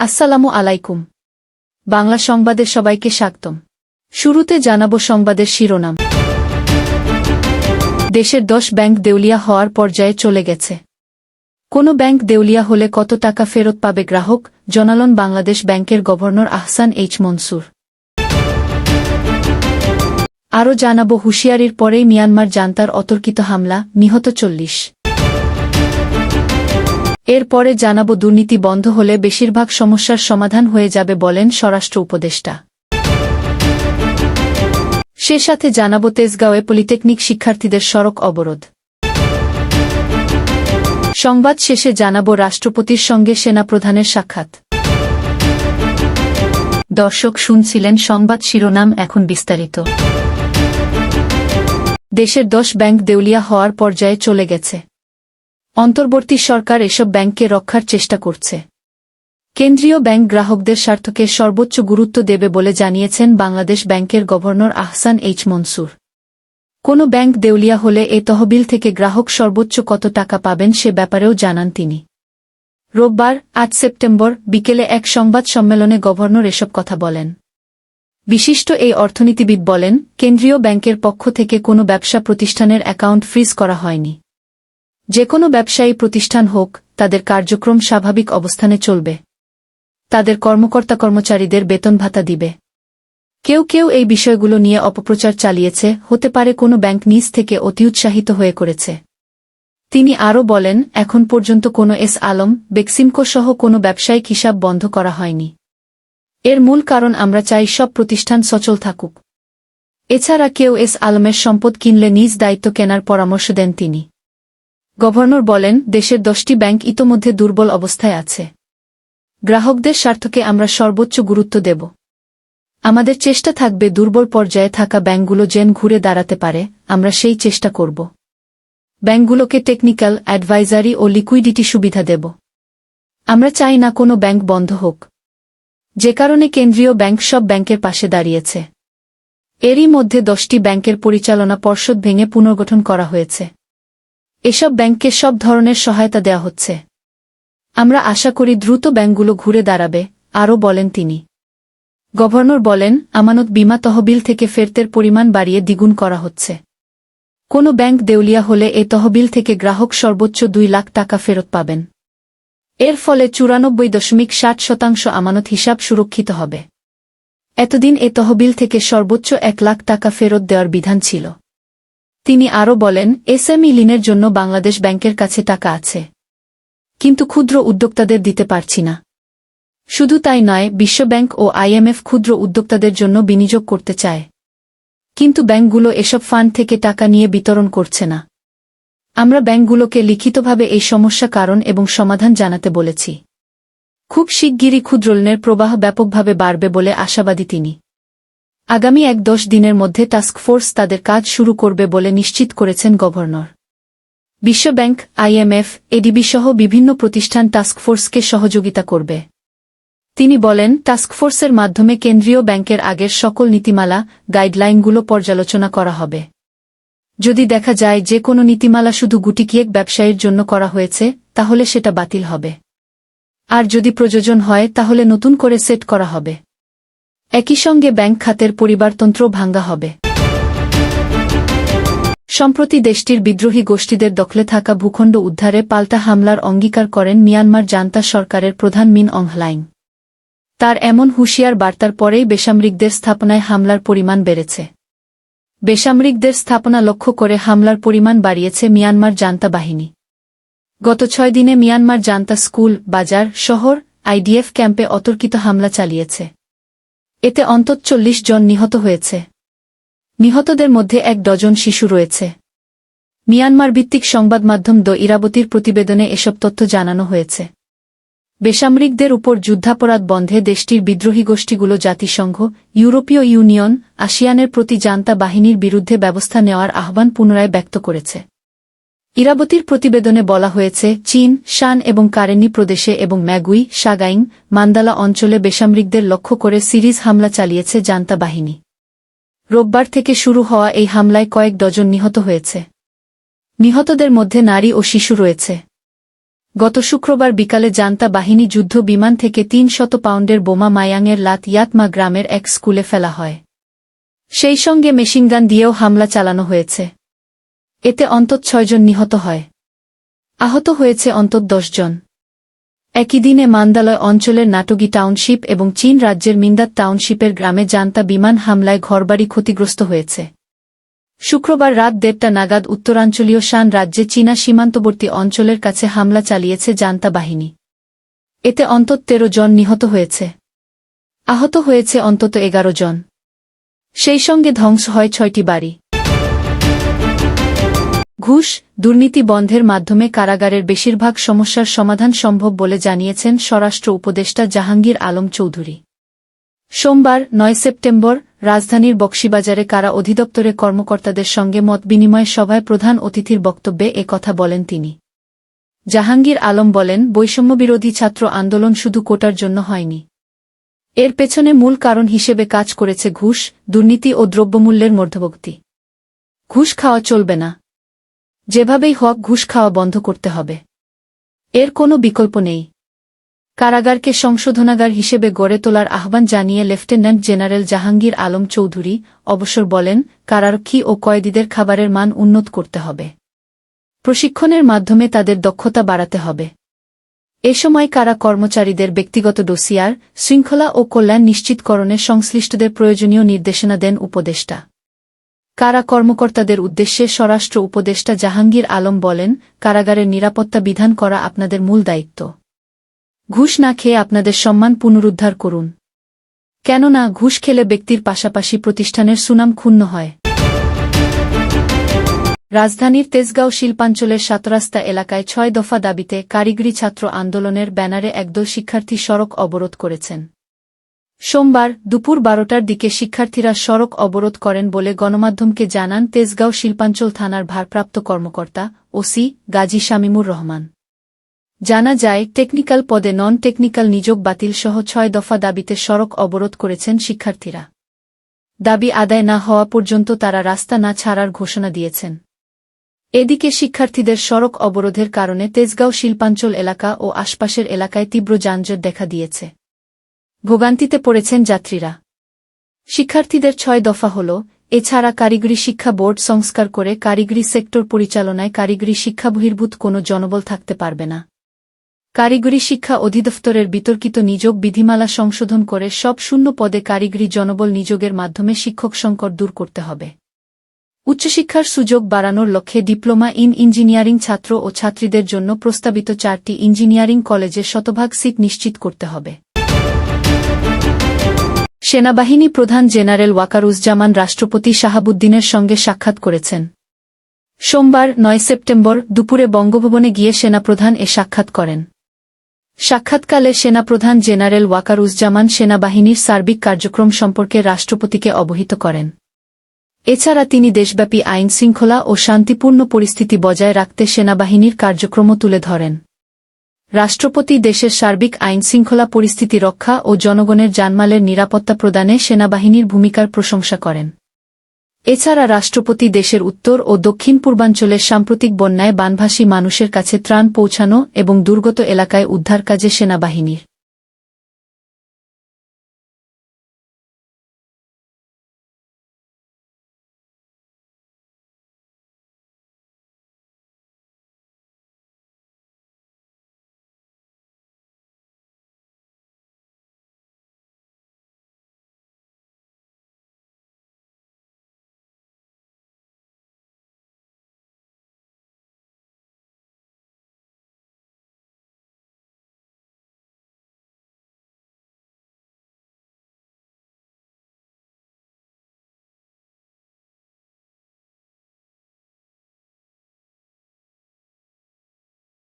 আসসালামু আলাইকুম। বাংলা সংবাদের সবাইকে স্বাগতম। শুরুতে জানাব সংবাদের শিরোনাম। দেশের দশ ব্যাংক দেউলিয়া হওয়ার পর্যায়ে চলে গেছে। কোনো ব্যাংক দেউলিয়া হলে কত টাকা ফেরত পাবে গ্রাহক? জনালন বাংলাদেশ ব্যাংকের গভর্নর আহসান এইচ মনসুর। আরও জানাব হুঁশিয়ারির পরেই মিয়ানমার জান্তার অতর্কিত হামলা, নিহত চল্লিশ। এরপরে জানাব দুর্নীতি বন্ধ হলে বেশিরভাগ সমস্যার সমাধান হয়ে যাবে বলেন স্বরাষ্ট্র উপদেষ্টা। সে সাথে জানাব তেজগাঁওয়ে পলিটেকনিক শিক্ষার্থীদের সড়ক অবরোধ। সংবাদ শেষে জানাব রাষ্ট্রপতির সঙ্গে সেনাপ্রধানের সাক্ষাৎ। দর্শক শুনছিলেন সংবাদ শিরোনাম এখন বিস্তারিত। দেশের দশ ব্যাংক দেউলিয়া হওয়ার পর্যায়ে চলে গেছে। অন্তর্বর্তী সরকার এসব ব্যাংককে রক্ষার চেষ্টা করছে। কেন্দ্রীয় ব্যাংক গ্রাহকদের স্বার্থকে সর্বোচ্চ গুরুত্ব দেবে বলে জানিয়েছেন বাংলাদেশ ব্যাংকের গভর্নর আহসান এইচ মনসুর। কোনো ব্যাংক দেউলিয়া হলে এ তহবিল থেকে গ্রাহক সর্বোচ্চ কত টাকা পাবেন সে ব্যাপারেও জানান তিনি। রোববার, আট সেপ্টেম্বর, বিকেলে এক সংবাদ সম্মেলনে গভর্নর এসব কথা বলেন। বিশিষ্ট এই অর্থনীতিবিদ বলেন, কেন্দ্রীয় ব্যাংকের পক্ষ থেকে কোনো ব্যবসা প্রতিষ্ঠানের অ্যাকাউন্ট ফ্রিজ করা হয়নি। যে কোনো ব্যবসায়ী প্রতিষ্ঠান হোক, তাদের কার্যক্রম স্বাভাবিক অবস্থানে চলবে। তাদের কর্মকর্তা কর্মচারীদের বেতন ভাতা দিবে। কেউ কেউ এই বিষয়গুলো নিয়ে অপপ্রচার চালিয়েছে, হতে পারে কোনো ব্যাংক নিজ থেকে অতি উৎসাহিত হয়ে করেছে। তিনি আরও বলেন, এখন পর্যন্ত কোনো এস আলম, বেক্সিমকো সহ কোনো ব্যবসায়িক হিসাব বন্ধ করা হয়নি। এর মূল কারণ আমরা চাই সব প্রতিষ্ঠান সচল থাকুক। এছাড়া কেউ এস আলমের সম্পদ কিনলে নিজ দায়িত্ব কেনার পরামর্শ দেন তিনি। গভর্নর বলেন, দেশের দশটি ব্যাংক ইতোমধ্যে দুর্বল অবস্থায় আছে। গ্রাহকদের স্বার্থকে আমরা সর্বোচ্চ গুরুত্ব দেব। আমাদের চেষ্টা থাকবে দুর্বল পর্যায়ে থাকা ব্যাংকগুলো যেন ঘুরে দাঁড়াতে পারে, আমরা সেই চেষ্টা করব। ব্যাংকগুলোকে টেকনিক্যাল, অ্যাডভাইজারি ও লিকুইডিটি সুবিধা দেব। আমরা চাই না কোনো ব্যাংক বন্ধ হোক। যে কারণে কেন্দ্রীয় ব্যাংক সব ব্যাংকের পাশে দাঁড়িয়েছে। এরই মধ্যে দশটি ব্যাংকের পরিচালনা পর্ষদ ভেঙে পুনর্গঠন করা হয়েছে। এসব ব্যাংককে সব ধরনের সহায়তা দেওয়া হচ্ছে। আমরা আশা করি দ্রুত ব্যাংকগুলো ঘুরে দাঁড়াবে, আরও বলেন তিনি। গভর্নর বলেন, আমানত বিমা তহবিল থেকে ফেরতের পরিমাণ বাড়িয়ে দ্বিগুণ করা হচ্ছে। কোনো ব্যাংক দেউলিয়া হলে এ তহবিল থেকে গ্রাহক সর্বোচ্চ দুই লাখ টাকা ফেরত পাবেন। এর ফলে চুরানব্বই দশমিক ষাট শতাংশ আমানত হিসাব সুরক্ষিত হবে। এতদিন এ তহবিল থেকে সর্বোচ্চ এক লাখ টাকা ফেরত দেওয়ার বিধান ছিল। তিনি আরও বলেন, এসএমই লিনের জন্য বাংলাদেশ ব্যাংকের কাছে টাকা আছে। কিন্তু ক্ষুদ্র উদ্যোক্তাদের দিতে পারছি না। শুধু তাই নয় বিশ্বব্যাংক ও আইএমএফ ক্ষুদ্র উদ্যোক্তাদের জন্য বিনিয়োগ করতে চায়। কিন্তু ব্যাংকগুলো এসব ফান্ড থেকে টাকা নিয়ে বিতরণ করছে না। আমরা ব্যাংকগুলোকে লিখিতভাবে এই সমস্যা কারণ এবং সমাধান জানাতে বলেছি। খুব শিগগিরই ক্ষুদ্রঋণের প্রবাহ ব্যাপকভাবে বাড়বে বলে আশাবাদী তিনি। আগামী এক দশ দিনের মধ্যে টাস্কফোর্স তাদের কাজ শুরু করবে বলে নিশ্চিত করেছেন গভর্নর। বিশ্বব্যাংক আইএমএফ এডিবি সহ বিভিন্ন প্রতিষ্ঠান টাস্কফোর্সকে সহযোগিতা করবে। তিনি বলেন টাস্কফোর্সের মাধ্যমে কেন্দ্রীয় ব্যাংকের আগের সকল নীতিমালা গাইডলাইনগুলো পর্যালোচনা করা হবে। যদি দেখা যায় যে কোনো নীতিমালা শুধু গুটিকিয়েক ব্যবসায়ীর জন্য করা হয়েছে, তাহলে সেটা বাতিল হবে। আর যদি প্রয়োজন হয়, তাহলে নতুন করে সেট করা হবে। একই সঙ্গে ব্যাংক খাতের পরিবারতন্ত্র ভাঙ্গা হবে। সম্প্রতি দেশটির বিদ্রোহী গোষ্ঠীদের দখলে থাকা ভূখণ্ড উদ্ধারে পাল্টা হামলার অঙ্গীকার করেন মিয়ানমার জান্তা সরকারের প্রধান মিন অংহলাইং। তার এমন হুঁশিয়ার বার্তার পরেই বেসামরিকদের স্থাপনায় হামলার পরিমাণ বেড়েছে। বেসামরিকদের স্থাপনা লক্ষ্য করে হামলার পরিমাণ বাড়িয়েছে মিয়ানমার জান্তা বাহিনী। গত ছয় দিনে মিয়ানমার জান্তা স্কুল, বাজার, শহর, আইডিএফ ক্যাম্পে অতর্কিত হামলা চালিয়েছে। এতে অন্তত চল্লিশ জন নিহত হয়েছে। নিহতদের মধ্যে এক ডজন শিশু রয়েছে। মিয়ানমার ভিত্তিক সংবাদ মাধ্যম দ ইরাবতীর প্রতিবেদনে এসব তথ্য জানানো হয়েছে। বেসামরিকদের উপর যুদ্ধাপরাধ বন্ধে দেশটির বিদ্রোহী গোষ্ঠীগুলো জাতিসংঘ, ইউরোপীয় ইউনিয়ন, আসিয়ানের প্রতি জান্তা বাহিনীর বিরুদ্ধে ব্যবস্থা নেওয়ার আহ্বান পুনরায় ব্যক্ত করেছে। ইরাবতীর প্রতিবেদনে বলা হয়েছে, চীন, শান এবং কারেনি প্রদেশে এবং ম্যাগুই, সাগাইং, মান্দালা অঞ্চলে বেসামরিকদের লক্ষ্য করে সিরিজ হামলা চালিয়েছে জান্তা বাহিনী। রোববার থেকে শুরু হওয়া এই হামলায় কয়েক ডজন নিহত হয়েছে। নিহতদের মধ্যে নারী ও শিশু রয়েছে। গত শুক্রবার বিকালে জান্তা বাহিনী যুদ্ধ বিমান থেকে তিন শত পাউন্ডের বোমা মায়াংয়ের লাত ইয়াতমা গ্রামের এক স্কুলে ফেলা হয়। সেই সঙ্গে মেশিনগান দিয়েও হামলা চালানো হয়েছে। এতে অন্তত ছয়জন নিহত হয়। আহত হয়েছে অন্তত দশজন। একই দিনে মান্দালয় অঞ্চলের নাটগি টাউনশিপ এবং চীন রাজ্যের মিন্দাত টাউনশিপের গ্রামে জান্তা বিমান হামলায় ঘরবাড়ি ক্ষতিগ্রস্ত হয়েছে। শুক্রবার রাত দেড়টা নাগাদ উত্তরাঞ্চলীয় শান রাজ্যে চীনা সীমান্তবর্তী অঞ্চলের কাছে হামলা চালিয়েছে জান্তা বাহিনী। এতে অন্তত তেরো জন নিহত হয়েছে। আহত হয়েছে অন্তত এগারো জন। সেই সঙ্গে ধ্বংস হয় ছয়টি বাড়ি। ঘুষ দুর্নীতি বন্ধের মাধ্যমে কারাগারের বেশিরভাগ সমস্যার সমাধান সম্ভব বলে জানিয়েছেন স্বরাষ্ট্র উপদেষ্টা জাহাঙ্গীর আলম চৌধুরী। সোমবার, নয় সেপ্টেম্বর, রাজধানীর বক্সিবাজারে কারা অধিদপ্তরের কর্মকর্তাদের সঙ্গে মতবিনিময় সভায় প্রধান অতিথির বক্তব্যে কথা বলেন তিনি। জাহাঙ্গীর আলম বলেন, বৈষম্যবিরোধী ছাত্র আন্দোলন শুধু কোটার জন্য হয়নি। এর পেছনে মূল কারণ হিসেবে কাজ করেছে ঘুষ, দুর্নীতি ও দ্রব্যমূল্যের মধ্যবর্তী। ঘুষ খাওয়া চলবে না। যেভাবেই হক ঘুষ খাওয়া বন্ধ করতে হবে। এর কোনো বিকল্প নেই। কারাগারকে সংশোধনাগার হিসেবে গড়ে তোলার আহ্বান জানিয়ে লেফটেন্যান্ট জেনারেল জাহাঙ্গীর আলম চৌধুরী অবসর বলেন, কারারক্ষী ও কয়েদিদের খাবারের মান উন্নত করতে হবে। প্রশিক্ষণের মাধ্যমে তাদের দক্ষতা বাড়াতে হবে। এ সময় কারা কর্মচারীদের ব্যক্তিগত ডোসিয়ার, শৃঙ্খলা ও কল্যাণ নিশ্চিতকরণে সংশ্লিষ্টদের প্রয়োজনীয় নির্দেশনা দেন উপদেষ্টা। কারা কর্মকর্তাদের উদ্দেশ্যে স্বরাষ্ট্র উপদেষ্টা জাহাঙ্গীর আলম বলেন, কারাগারের নিরাপত্তা বিধান করা আপনাদের মূল দায়িত্ব। ঘুষ না খেয়ে আপনাদের সম্মান পুনরুদ্ধার করুন। কেননা ঘুষ খেলে ব্যক্তির পাশাপাশি প্রতিষ্ঠানের সুনাম ক্ষুণ্ণ হয়। রাজধানীর তেজগাঁও শিল্পাঞ্চলের সাতরাস্তা এলাকায় ছয় দফা দাবিতে কারিগরি ছাত্র আন্দোলনের ব্যানারে একদল শিক্ষার্থী সড়ক অবরোধ করেছেন। সোমবার দুপুর বারোটার দিকে শিক্ষার্থীরা সড়ক অবরোধ করেন বলে গণমাধ্যমকে জানান তেজগাঁও শিল্পাঞ্চল থানার ভারপ্রাপ্ত কর্মকর্তা ওসি গাজী শামিমুর রহমান। জানা যায়, টেকনিক্যাল পদে নন টেকনিক্যাল নিযোগ বাতিল সহ ছয় দফা দাবিতে সড়ক অবরোধ করেছেন শিক্ষার্থীরা। দাবি আদায় না হওয়া পর্যন্ত তারা রাস্তা না ছাড়ার ঘোষণা দিয়েছেন। এদিকে শিক্ষার্থীদের সড়ক অবরোধের কারণে তেজগাঁও শিল্পাঞ্চল এলাকা ও আশপাশের এলাকায় তীব্র যানজট দেখা দিয়েছে। ভোগান্তিতে পড়েছেন যাত্রীরা। শিক্ষার্থীদের ছয় দফা হল, এছাড়া কারিগরি শিক্ষা বোর্ড সংস্কার করে কারিগরি সেক্টর পরিচালনায় কারিগরি শিক্ষা বহির্ভূত কোনো জনবল থাকতে পারবে না। কারিগরি শিক্ষা অধিদপ্তরের বিতর্কিত নিযোগ বিধিমালা সংশোধন করে সব শূন্য পদে কারিগরি জনবল নিযোগের মাধ্যমে শিক্ষক সংকট দূর করতে হবে। উচ্চশিক্ষার সুযোগ বাড়ানোর লক্ষ্যে ডিপ্লোমা ইন ইঞ্জিনিয়ারিং ছাত্র ও ছাত্রীদের জন্য প্রস্তাবিত চারটি ইঞ্জিনিয়ারিং কলেজে শতভাগ সিট নিশ্চিত করতে হবে। সেনাবাহিনী প্রধান জেনারেল ওয়াকারুজ্জামান রাষ্ট্রপতি শাহাবুদ্দিনের সঙ্গে সাক্ষাৎ করেছেন। সোমবার, নয় সেপ্টেম্বর, দুপুরে বঙ্গভবনে গিয়ে সেনাপ্রধান এ সাক্ষাৎ করেন। সাক্ষাৎকালে সেনাপ্রধান জেনারেল ওয়াকারুজ্জামান সেনাবাহিনীর সার্বিক কার্যক্রম সম্পর্কে রাষ্ট্রপতিকে অবহিত করেন। এছাড়া তিনি দেশব্যাপী আইন শৃঙ্খলা ও শান্তিপূর্ণ পরিস্থিতি বজায় রাখতে সেনাবাহিনীর কার্যক্রমও তুলে ধরেন। রাষ্ট্রপতি দেশের সার্বিক আইন শৃঙ্খলা পরিস্থিতি রক্ষা ও জনগণের জানমালের নিরাপত্তা প্রদানে সেনাবাহিনীর ভূমিকার প্রশংসা করেন। এছাড়া রাষ্ট্রপতি দেশের উত্তর ও দক্ষিণ পূর্বাঞ্চলের সাম্প্রতিক বন্যায় বানভাসী মানুষের কাছে ত্রাণ পৌঁছানো এবং দুর্গত এলাকায় উদ্ধার কাজে সেনাবাহিনীর